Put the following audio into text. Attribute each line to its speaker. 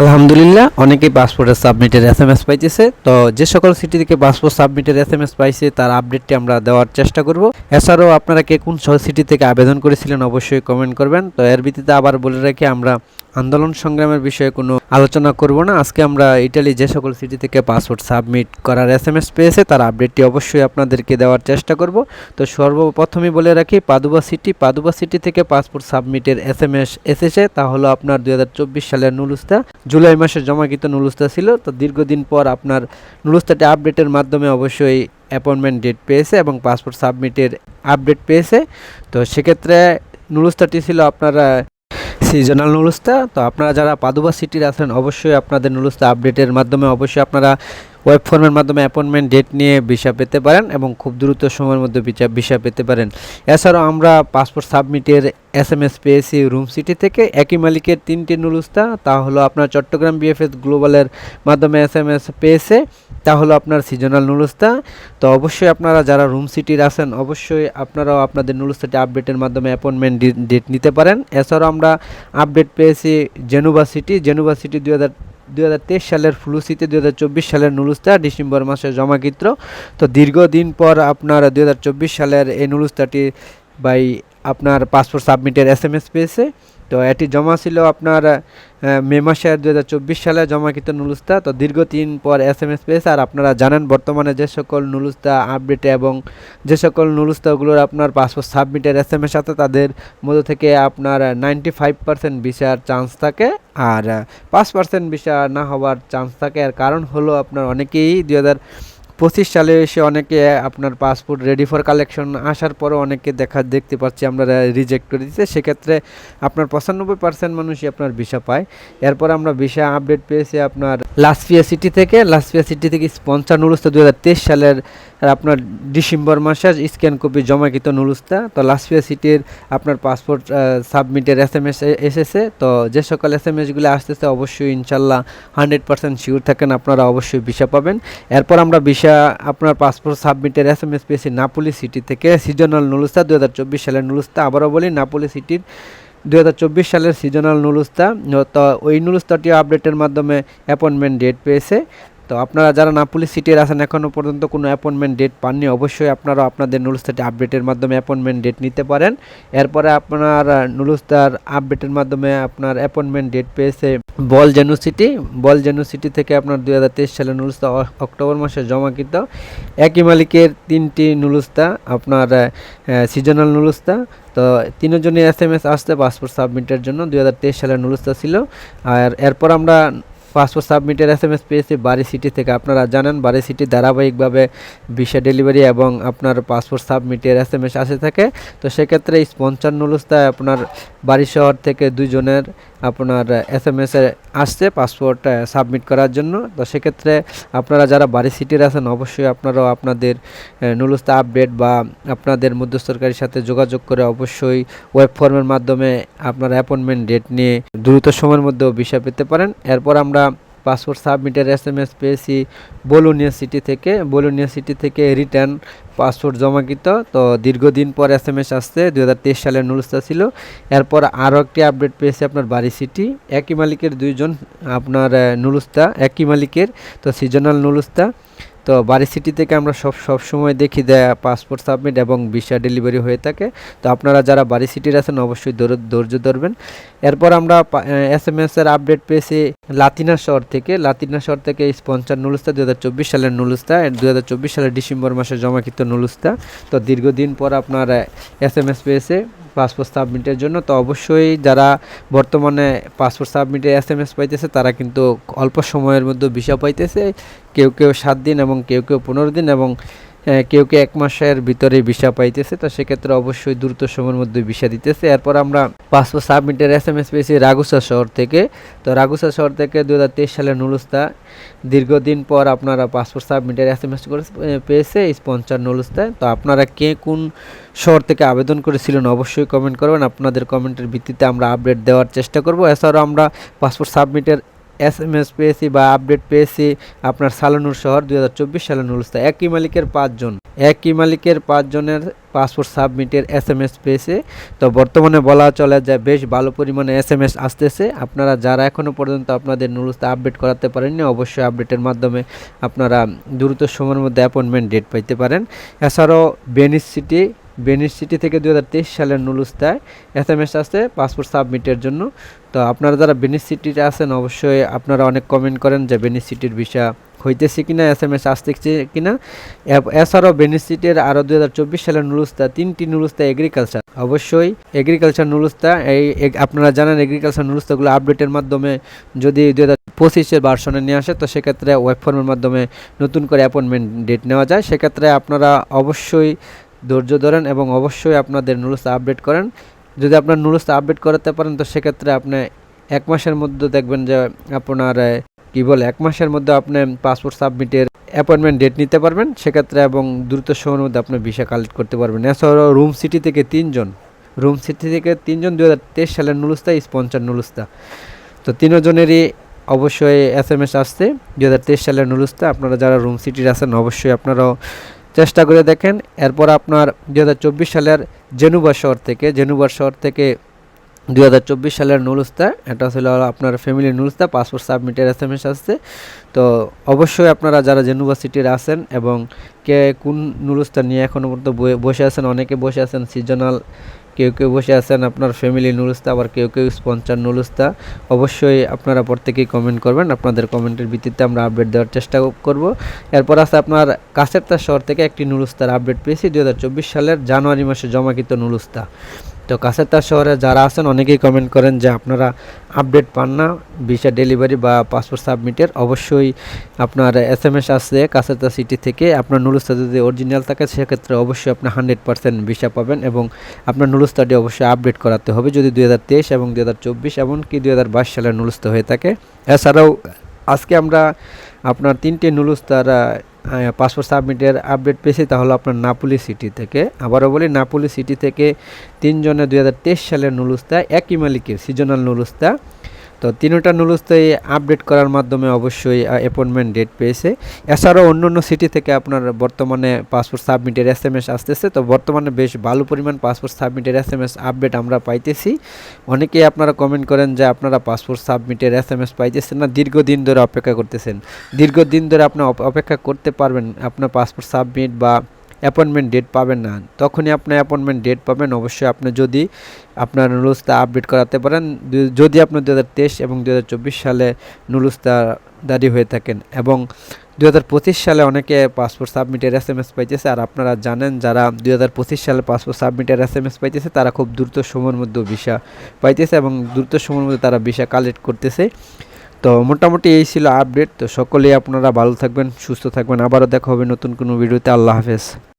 Speaker 1: আলহামদুলিল্লাহ, অনেকেই পাসপোর্টের সাবমিটের এস এম এস পাইতেছে। তো যে সকল সিটি থেকে পাসপোর্ট সাবমিটের এস এম এস পাইছে, তার আপডেটটি আমরা দেওয়ার চেষ্টা করব। এছাড়াও আপনারা কে কোন সিটি থেকে আবেদন করেছিলেন, অবশ্যই কমেন্ট করবেন। তো এর ভিত্তিতে আবার বলে রেখে, আমরা আন্দোলন সংগ্রামের বিষয়ে কোনো আলোচনা করব না। আজকে আমরা ইটালি যে সকল সিটি থেকে পাসপোর্ট সাবমিট করার এস এম এস পেয়েছে, তার আপডেটটি অবশ্যই আপনাদেরকে দেওয়ার চেষ্টা করব। তো সর্বপ্রথমে বলে রাখি, পাদুবা সিটি পাদুবা সিটি থেকে পাসপোর্ট সাবমিটের এস এম এস এসেছে। তা হলো আপনার দু হাজার চব্বিশ সালের নুলুস্তা। জুলাই মাসে জমাকৃত নুলুস্তা ছিল। তো দীর্ঘদিন পর আপনার নুলুস্তাটি আপডেটের মাধ্যমে অবশ্যই অ্যাপয়েন্টমেন্ট ডেট পেয়েছে এবং পাসপোর্ট সাবমিটের আপডেট পেয়েছে। তো সেক্ষেত্রে নুলুস্তাটি ছিল আপনারা সিজনাল নুলুস্তা। তো আপনারা যারা পাদুবা সিটির আছেন, অবশ্যই আপনাদের নুলুস্তা আপডেটের মাধ্যমে অবশ্যই আপনারা ওয়েব ফর্মের মাধ্যমে অ্যাপয়েন্টমেন্ট ডেট নিয়ে ভিসা পেতে পারেন এবং খুব দ্রুত সময়ের মধ্যে ভিসা ভিসা পেতে পারেন। এছাড়াও আমরা পাসপোর্ট সাবমিটের এস এম এস পেয়েছি রুম সিটি থেকে। একই মালিকের তিনটি নুলুস্তা, তা হলো আপনার চট্টগ্রাম বিএফএস গ্লোবালের মাধ্যমে এস এম এস পেয়েছে, তা হলো আপনার সিজনাল নুলুস্তা। তো অবশ্যই আপনারা যারা রুম সিটির আছেন, অবশ্যই আপনারাও আপনাদের নুলুস্তাটি আপডেটের মাধ্যমে অ্যাপয়েন্টমেন্ট ডেট নিতে পারেন। এছাড়াও আমরা আপডেট পেয়েছি জেনুবা সিটি জেনুবা সিটি দুই তেইশ সালের ফ্লুসিতে, দুই হাজার চব্বিশ সালের নুলুস্তা, ডিসেম্বর মাসে জমাকৃত। তো দীর্ঘদিন পর আপনার দু সালের এই নুলুস্তাটি বাই আপনার পাসপোর্ট সাবমিটের এস এম এস পেয়েছে। তো এটি জমা ছিল আপনার মে মাসের দু হাজার চব্বিশ সালে জমাকৃত নুলুস্তা। তো দীর্ঘদিন পর এস এম এস পেয়েছে। আর আপনারা জানেন, বর্তমানে যে সকল নুলুস্তা আপডেট এবং যে সকল নুলুস্তাগুলোর আপনার পাসপোর্ট সাবমিটের এস এম এস আছে, তাদের মধ্য থেকে আপনার নাইনটি ফাইভ পার্সেন্ট ভিসার চান্স থাকে। আর পাঁচ পার্সেন্ট ভিসা না হওয়ার চান্স থাকে। আর কারণ হলো আপনার অনেকেই দু হাজার পঁচিশ সালে এসে অনেকে আপনার পাসপোর্ট রেডি ফর কালেকশন আসার পরও অনেকে দেখা, দেখতে পাচ্ছি আমরা রিজেক্ট করে দিচ্ছে। সেক্ষেত্রে আপনার পঁচানব্বই পার্সেন্ট মানুষই আপনার ভিসা পায়। এরপর আমরা ভিসা আপডেট পেয়েছি আপনার লাসপিয়া সিটি থেকে। লাসপিয়া সিটি থেকে স্পন্সার নুলুস্তা দু সালের আর আপনার ডিসেম্বর মাসে স্ক্যান কপি জমাকৃত নুলুস্তা। তো লাসফিয়া সিটির আপনার পাসপোর্ট সাবমিটের এস এম এস এসেছে। তো যে সকল এস এম এসগুলো আসতেছে অবশ্যই ইনশাল্লাহ হান্ড্রেড পার্সেন্ট শিওর থাকেন, আপনারা অবশ্যই ভিসা পাবেন। এরপর আমরা ভিসা আপনার পাসপোর্ট সাবমিটের এস এম এস পেয়েছি নাপুলি সিটি থেকে সিজনাল নুলুস্তা দু হাজার চব্বিশ সালের নুলুস্তা। আবারও বলি, নাপুলি সিটির দু হাজার চব্বিশ সালের সিজনাল নুলুস্তা। তো ওই নুলুস্তাটিও আপডেটের মাধ্যমে অ্যাপয়েন্টমেন্ট ডেট পেয়েছে। তো আপনারা যারা নাপুলি সিটির আছেন এখনও পর্যন্ত কোনো অ্যাপয়েন্টমেন্ট ডেট পাননি, অবশ্যই আপনারা আপনাদের নুলুস্তাটি আপডেটের মাধ্যমে অ্যাপয়েন্টমেন্ট ডেট নিতে পারেন। এরপরে আপনার নুলুস্তার আপডেটের মাধ্যমে আপনার অ্যাপয়েন্টমেন্ট ডেট পেয়েছে বল জেনু সিটি বল জেনু সিটি থেকে আপনার দুই হাজার তেইশ সালের নুলুস্তা অক্টোবর মাসে জমাকৃত। একই মালিকের তিনটি নুলুস্তা, আপনার সিজনাল নুলুস্তা। তো তিনজনই এস এম এস আসতে পাসপোর্ট সাবমিটের জন্য। দুই হাজার তেইশ সালের নুলুস্তা ছিল। আর এরপর আমরা পাসপোর্ট সাবমিটের এস এম এস পেয়েছি বাড়ি সিটি থেকে। আপনারা জানেন বাড়ি সিটি ধারাবাহিকভাবে ভিসা ডেলিভারি এবং আপনার পাসপোর্ট সাবমিটের এস এম এস আসে থাকে। তো সেক্ষেত্রে স্পন্সার নুলুস্তায় আপনার বাড়ি শহর থেকে দুইজনের আপনার এস এম এস আসছে পাসপোর্ট সাবমিট করার জন্য। তো সেক্ষেত্রে আপনারা যারা বাড়ি সিটির আছেন, অবশ্যই আপনারাও আপনাদের নুলুস্তা আপডেট বা আপনাদের মধ্যস্থকারীর সাথে যোগাযোগ করে অবশ্যই ওয়েব ফর্মের মাধ্যমে আপনার অ্যাপয়েন্টমেন্ট ডেট নিয়ে দ্রুত সময়ের মধ্যেও ভিসা পেতে পারেন। এরপর আমরা পাসপোর্ট সাবমিটের এস এম এস পেয়েছি বোলোনিয়া সিটি থেকে। বোলোনিয়া সিটি থেকে রিটার্ন পাসপোর্ট জমাকৃত। তো দীর্ঘদিন পর এস এম এস আসছে দু হাজার তেইশ সালের নুলুস্তা ছিল। এরপর আরও একটি আপডেট পেয়েছে আপনার বাড়ি সিটি। একই মালিকের দুইজন আপনার নুলুস্তা, একই মালিকের, তো সিজনাল নুলুস্তা। তো বাড়ি সিটি থেকে আমরা সব সব সময় দেখি দেয় পাসপোর্ট সাবমিট এবং ভিসা ডেলিভারি হয়ে থাকে। তো আপনারা যারা বাড়ি সিটির আছেন অবশ্যই ধৈর্য ধরবেন। এরপর আমরা এস এম এস এর আপডেট পেয়েছি লাতিনা শহর থেকে। লাতিনা শহর থেকে স্পন্সার নুলুস্তা দু হাজার চব্বিশ সালের নুলুস্তা দু হাজার চব্বিশ সালের ডিসেম্বর মাসে জমাকৃত নুলুস্তা। তো দীর্ঘদিন পর আপনার এস এম এস পেয়েছে পাসপোর্ট সাবমিটের জন্য। তো অবশ্যই যারা বর্তমানে পাসপোর্ট সাবমিটে এস এম এস পাইতেছে, তারা কিন্তু অল্প সময়ের মধ্যে ভিসা পাইতেছে। কেউ কেউ সাত দিন এবং কেউ কেউ পনেরো দিন এবং কেউ কেউ এক মাসের ভিতরে ভিসা পাইতেছে, তো সেক্ষেত্রে অবশ্যই দ্রুত সময়ের মধ্যে ভিসা দিতেছে। এরপর আমরা পাসপোর্ট সাবমিটের এস এম এস পেয়েছি রাগুসা শহর থেকে। তো রাগুসা শহর থেকে দু সালের নুলুস্তা, দীর্ঘদিন পর আপনারা পাসপোর্ট সাবমিটের এস এম এস পেয়েছে স্পন্সার নুলুস্তায় তো আপনারা কে কোন শহর থেকে আবেদন করেছিলেন অবশ্যই কমেন্ট করবেন। আপনাদের কমেন্টের ভিত্তিতে আমরা আপডেট দেওয়ার চেষ্টা করব। এছাড়াও আমরা পাসপোর্ট সাবমিটের এস এম এস পেয়েছি বা আপডেট পেয়েছি, আপনার সালানুর শহর দুই সালের নুরুস্তা একই মালিকের পাঁচজন। একই মালিকের পাঁচজনের পাসপোর্ট সাবমিটের এস এম এস পেয়েছে। তো বর্তমানে বলা চলে যে বেশ ভালো পরিমাণে এস এম এস আসতেছে। আপনারা যারা এখনও পর্যন্ত আপনাদের নুরুস্তা আপডেট করাতে পারেননি, অবশ্যই আপডেটের মাধ্যমে আপনারা দ্রুত সময়ের মধ্যে অ্যাপয়েন্টমেন্ট ডেট পাইতে পারেন। এছাড়াও বেনিস সিটি বেনিস সিটি থেকে দু হাজার তেইশ সালের নুলুস্তায় এস এম এস আসছে পাসপোর্ট সাবমিটের জন্য। তো আপনারা যারা বেনিস সিটিতে আছেন, অবশ্যই আপনারা অনেক কমেন্ট করেন যে বেনিস সিটির বিষয় হইতেছে কিনা এস এম এস আসতেছে কিনা। এছাড়াও বেনিস সিটির আরও দু হাজার চব্বিশ সালের নুলুস্তা, তিনটি নুলুস্তা এগ্রিকালচার অবশ্যই এগ্রিকালচার নুলুস্তা, এই আপনারা জানেন এগ্রিকালচার নুলুস্তাগুলো আপডেটের মাধ্যমে যদি দু হাজার পঁচিশের ভার্সনে নিয়ে আসে, তো সেক্ষেত্রে ওয়েব ফর্মের মাধ্যমে নতুন করে অ্যাপয়েন্টমেন্ট ডেট নেওয়া যায়। সেক্ষেত্রে আপনারা অবশ্যই ধৈর্য ধরেন এবং অবশ্যই আপনাদের নুরুস্তা আপডেট করেন। যদি আপনার নুরুস্তা আপডেট করাতে পারেন, তো সেক্ষেত্রে আপনি এক মাসের মধ্যে দেখবেন যে আপনার কি বলে, এক মাসের মধ্যে আপনি পাসপোর্ট সাবমিটের অ্যাপয়েন্টমেন্ট ডেট নিতে পারবেন। সেক্ষেত্রে এবং দ্রুত সময়ের মধ্যে আপনি ভিসা কালেক্ট করতে পারবেন। এছাড়াও রুম সিটি থেকে তিনজন রুম সিটি থেকে তিনজন দু হাজার তেইশ সালের নুলুস্তা স্পন্সার নুলুস্তা তো তিনজনেরই অবশ্যই এস এম এস আসছে। দু হাজার তেইশ সালের নুলুস্তা আপনারা যারা রুম সিটির আছেন, অবশ্যই আপনারাও চেষ্টা করে দেখেন। এরপর আপনার দু হাজার চব্বিশ সালের জেনুবা শহর থেকে জেনুবার শহর থেকে দু হাজার চব্বিশ সালের নুলুস্তা, এটা ছিল আপনার ফ্যামিলি নুলুস্তা পাসপোর্ট সাবমিটের এস এম এস আসছে। তো অবশ্যই আপনারা যারা জেনুবা সিটির আছেন এবং কে কোন নুলুস্তা নিয়ে এখনও পর্যন্ত বসে আছেন, অনেকে বসে আছেন সিজনাল কেউ কেউ বসে আছেন আপনার ফ্যামিলি নুরুস্তা, আবার কেউ কেউ স্পন্সার নুরুস্তা। অবশ্যই আপনারা প্রত্যেকেই কমেন্ট করবেন। আপনাদের কমেন্টের ভিত্তিতে আমরা আপডেট দেওয়ার চেষ্টা করব। এরপর আছে আপনার কাছের তার শহর থেকে একটি নুরুস্তার আপডেট পেয়েছি। দু হাজার চব্বিশ সালের জানুয়ারি মাসে জমাকৃত নুলুস্তা তো কাছের তার শহরে যারা আছেন, অনেকেই কমেন্ট করেন যে আপনারা আপডেট পান না ভিসা ডেলিভারি বা পাসপোর্ট সাবমিটের অবশ্যই আপনার এস এম এস আসছে কাছের তার সিটি থেকে। আপনার নুলুস্তা যদি অরিজিনাল থাকে, সেক্ষেত্রে অবশ্যই আপনি হান্ড্রেড পার্সেন্ট ভিসা পাবেন এবং আপনার নুলুস্তাটি অবশ্যই আপডেট করাতে হবে। যদি দুই হাজার তেইশ এবং দুই হাজার চব্বিশ, এমনকি দুই হাজার বাইশ সালের নুলুস্তা হয়ে থাকে। এছাড়াও আজকে আমরা আপনার তিনটে নুলুস তারা পাসপোর্ট সাবমিটের আপডেট পেয়েছে, তাহলে আপনার নাপুলি সিটি থেকে। আবারও বলি নাপুলি সিটি থেকে তিনজনে দুই হাজার তেইশ সালের নুলুস্তা একই মালিকের সিজনাল নুলুস্তা তো তিনটা নুলুস্তাই আপডেট করার মাধ্যমে অবশ্যই অ্যাপয়েন্টমেন্ট ডেট পেয়েছে। এছাড়াও অন্য অন্য সিটি থেকে আপনার বর্তমানে পাসপোর্ট সাবমিটের এস এম এস আসতেছে। তো বর্তমানে বেশ ভালো পরিমাণ পাসপোর্ট সাবমিটের এস এম এস আপডেট আমরা পাইতেছি। অনেকেই আপনারা কমেন্ট করেন যে আপনারা পাসপোর্ট সাবমিটের এস এম এস পাইতেছেন না, দীর্ঘদিন ধরে অপেক্ষা করতেছেন। দীর্ঘদিন ধরে আপনি অপেক্ষা করতে পারবেন আপনার পাসপোর্ট সাবমিট বা অ্যাপয়েন্টমেন্ট ডেট পাবেন না। তখনই আপনি অ্যাপয়েন্টমেন্ট ডেট পাবেন। অবশ্যই আপনি যদি আপনার নুলুস্তা আপডেট করাতে পারেন যদি আপনি দু হাজার তেইশ এবং দু হাজার চব্বিশ সালে নুলুস্তা দাঁড়ি হয়ে থাকেন এবং দু হাজার পঁচিশ সালে অনেকে পাসপোর্ট সাবমিটের এস এম এস পাইতেছে। আর আপনারা জানেন, যারা দু হাজার পঁচিশ সালে পাসপোর্ট সাবমিটের এস এম এস পাইতেছে, তারা খুব দ্রুত সময়ের মধ্যে ভিসা পাইতেছে এবং দ্রুত সময়ের মধ্যে তারা ভিসা কালেক্ট করতেছে। তো মোটামুটি এই ছিল আপডেট তো সকলেই আপনারা ভালো থাকবেন, সুস্থ থাকবেন। আবারও দেখা হবে নতুন কোনো ভিডিওতে। আল্লাহ হাফেজ।